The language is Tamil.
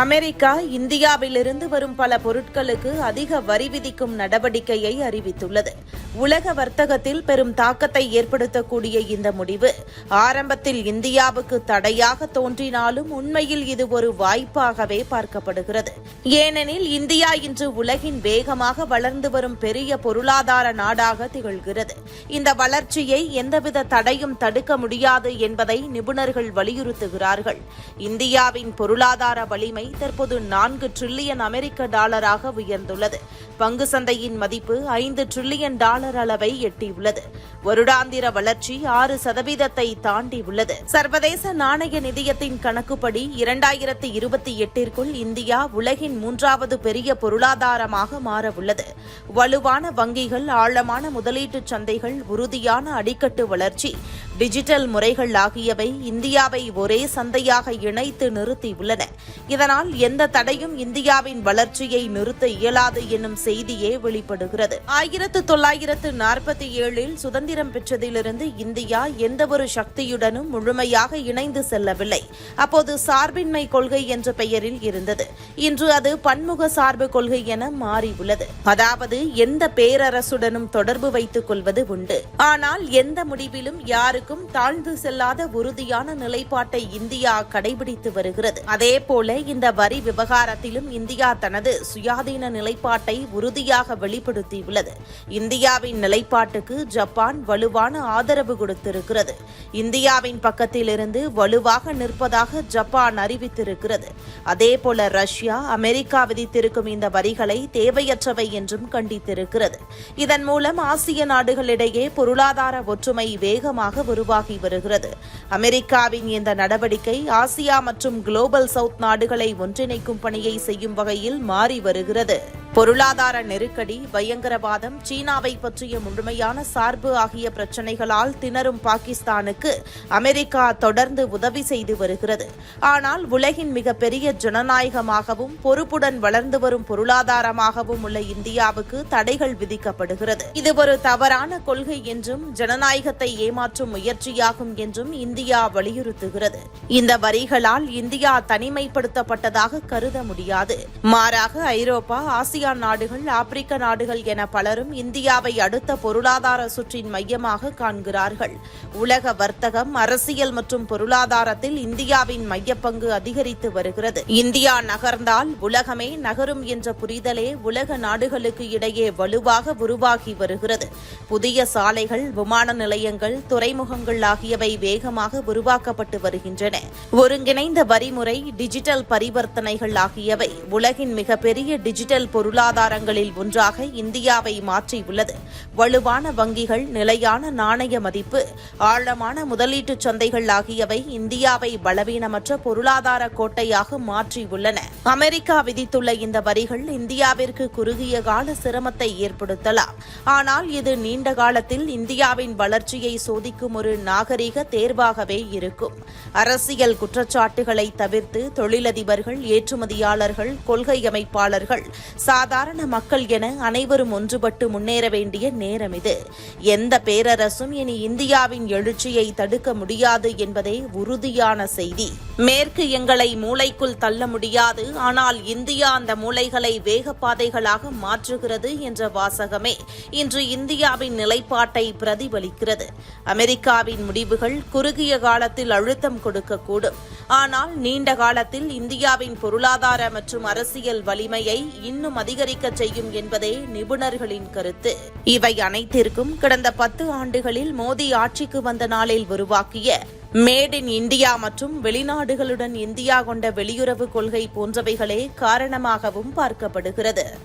அமெரிக்கா இந்தியாவிலிருந்து வரும் பல பொருட்களுக்கு அதிக வரி விதிக்கும் நடவடிக்கையை அறிவித்துள்ளது. உலக வர்த்தகத்தில் பெரும் தாக்கத்தை ஏற்படுத்தக்கூடிய இந்த முடிவு ஆரம்பத்தில் இந்தியாவுக்கு தடையாக தோன்றினாலும் உண்மையில் இது ஒரு வாய்ப்பாகவே பார்க்கப்படுகிறது. ஏனெனில் இந்தியா இன்று உலகின் வேகமாக வளர்ந்து வரும் பெரிய பொருளாதார நாடாக திகழ்கிறது. இந்த வளர்ச்சியை எந்தவித தடையும் தடுக்க முடியாது என்பதை நிபுணர்கள் வலியுறுத்துகிறார்கள். இந்தியாவின் பொருளாதார வலிமை தற்போது நான்கு டிரில்லியன் அமெரிக்க டாலராக உயர்ந்துள்ளது. பங்கு சந்தையின் மதிப்பு ஐந்து டிரில்லியன் டாலர் அளவை எட்டியுள்ளது. வருடாந்திர வளர்ச்சி ஆறு சதவீதத்தை தாண்டியுள்ளது. சர்வதேச நாணய நிதியத்தின் கணக்குப்படி இரண்டாயிரத்தி இருபத்தி எட்டிற்குள் இந்தியா உலகின் மூன்றாவது பெரிய பொருளாதாரமாக மாறவுள்ளது. வலுவான வங்கிகள் ஆழமான முதலீட்டு சந்தைகள் உறுதியான அடிக்கட்டு வளர்ச்சி டிஜிட்டல் முறைகள் ஆகியவை இந்தியாவை ஒரே சந்தையாக இணைத்து நிறுத்தியுள்ளன. இதனால் எந்த தடையும் இந்தியாவின் வளர்ச்சியை நிறுத்த இயலாது என்னும் செய்தியே வெளிப்படுகிறது. ஆயிரத்து தொள்ளாயிரத்து நாற்பத்தி ஏழில் சுதந்திரம் பெற்றதிலிருந்து இந்தியா எந்தவொரு சக்தியுடனும் முழுமையாக இணைந்து செல்லவில்லை. அப்போது சார்பின்மை கொள்கை என்ற பெயரில் இருந்தது. இன்று அது பன்முக சார்பு கொள்கை என மாறியுள்ளது. அதாவது எந்த பேரரசுடனும் தொடர்பு வைத்துக் கொள்வது உண்டு. ஆனால் எந்த முடிவிலும் யாருக்கும் தாழ்ந்து செல்லாத உறுதியான நிலைப்பாட்டை இந்தியா கடைபிடித்து வருகிறது. அதேபோல இந்த வரி விவகாரத்திலும் இந்தியா தனது சுயாதீன நிலைப்பாட்டை உறுதியாக வெளிப்படுத்தியுள்ளது. இந்தியாவின் நிலைப்பாட்டுக்கு ஜப்பான் வலுவான ஆதரவு கொடுத்திருக்கிறது. இந்தியாவின் பக்கத்திலிருந்து வலுவாக நிற்பதாக ஜப்பான் அறிவித்திருக்கிறது. அதேபோல ரஷ்யா அமெரிக்கா விதித்திருக்கும் இந்த வரிகளை தேவையற்றவை என்றும் கண்டித்திருக்கிறது. இதன் மூலம் ஆசிய நாடுகளிடையே பொருளாதார ஒற்றுமை வேகமாக உருவாகி வருகிறது. அமெரிக்காவின் இந்த நடவடிக்கை ஆசியா மற்றும் குளோபல் சவுத் நாடுகளை ஒன்றிணைக்கும் பணியை செய்யும் வகையில் மாறி வருகிறது. பொருளாதார நெருக்கடி பயங்கரவாதம் சீனாவை பற்றிய முழுமையான சார்பு ஆகிய பிரச்சினைகளால் திணறும் பாகிஸ்தானுக்கு அமெரிக்கா தொடர்ந்து உதவி செய்து வருகிறது. ஆனால் உலகின் மிகப்பெரிய ஜனநாயகமாகவும் பொறுப்புடன் வளர்ந்து வரும் பொருளாதாரமாகவும் உள்ள இந்தியாவுக்கு தடைகள் விதிக்கப்படுகிறது. இது ஒரு தவறான கொள்கை என்றும் ஜனநாயகத்தை ஏமாற்றும் முயற்சியாகும் என்றும் இந்தியா வலியுறுத்துகிறது. இந்த வரிகளால் இந்தியா தனிமைப்படுத்தப்பட்டதாக கருத முடியாது. மாறாக ஐரோப்பா ஆசிய நாடுகள் ஆப்பிரிக்க நாடுகள் என பலரும் இந்தியாவை அடுத்த பொருளாதார சுற்றின் மையமாக காண்கிறார்கள். உலக வர்த்தகம் அரசியல் மற்றும் பொருளாதாரத்தில் இந்தியாவின் மையப்பங்கு அதிகரித்து வருகிறது. இந்தியா நகர்ந்தால் உலகமே நகரும் என்ற புரிதலே உலக நாடுகளுக்கு இடையே வலுவாக உருவாகி வருகிறது. புதிய சாலைகள் விமான நிலையங்கள் துறைமுகங்கள் ஆகியவை வேகமாக உருவாக்கப்பட்டு வருகின்றன. ஒருங்கிணைந்த வரிமுறை டிஜிட்டல் பரிவர்த்தனைகள் ஆகியவை உலகின் மிகப்பெரிய டிஜிட்டல் பொருள் பொருளாதாரங்களில் ஒன்றாக இந்தியாவை மாற்றியுள்ளது. வலுவான வங்கிகள் நிலையான நாணய மதிப்பு ஆழமான முதலீட்டுச் சந்தைகள் ஆகியவை இந்தியாவை பலவீனமற்ற பொருளாதார கோட்டையாக மாற்றியுள்ளன. அமெரிக்கா விதித்துள்ள இந்த வரிகள் இந்தியாவிற்கு குறுகிய கால சிரமத்தை ஏற்படுத்தலாம். ஆனால் இது நீண்ட காலத்தில் இந்தியாவின் வளர்ச்சியை சோதிக்கும் ஒரு நாகரிக தேர்வாகவே இருக்கும். அரசியல் குற்றச்சாட்டுகளை தவிர்த்து தொழிலதிபர்கள் ஏற்றுமதியாளர்கள் கொள்கை அமைப்பாளர்கள் சாதாரண மக்கள் என அனைவரும் ஒன்றுபட்டு முன்னேற வேண்டிய நேரம் இது. எந்த பேரரசும் இனி இந்தியாவின் எழுச்சியை தடுக்க முடியாது என்பதே உறுதியான செய்தி. மேற்கு எங்களை மூளைக்குள் தள்ள முடியாது ஆனால் இந்தியா அந்த மூளைகளை வேகப்பாதைகளாக மாற்றுகிறது என்ற வாசகமே இன்று இந்தியாவின் நிலைப்பாட்டை பிரதிபலிக்கிறது. அமெரிக்காவின் முடிவுகள் குறுகிய காலத்தில் அழுத்தம் கொடுக்கக்கூடும். ஆனால் நீண்ட காலத்தில் இந்தியாவின் பொருளாதார மற்றும் அரசியல் வலிமையை இன்னும் அதிகரிக்க செய்யும் என்பதே நிபுணர்களின் கருத்து. இவை அனைத்திற்கும் கடந்த பத்து ஆண்டுகளில் மோடி ஆட்சிக்கு வந்த நாளில் உருவாக்கிய மேட் இன் இந்தியா மற்றும் வெளிநாடுகளுடன் இந்தியா கொண்ட வெளியுறவு கொள்கை போன்றவைகளே காரணமாகவும் பார்க்கப்படுகிறது.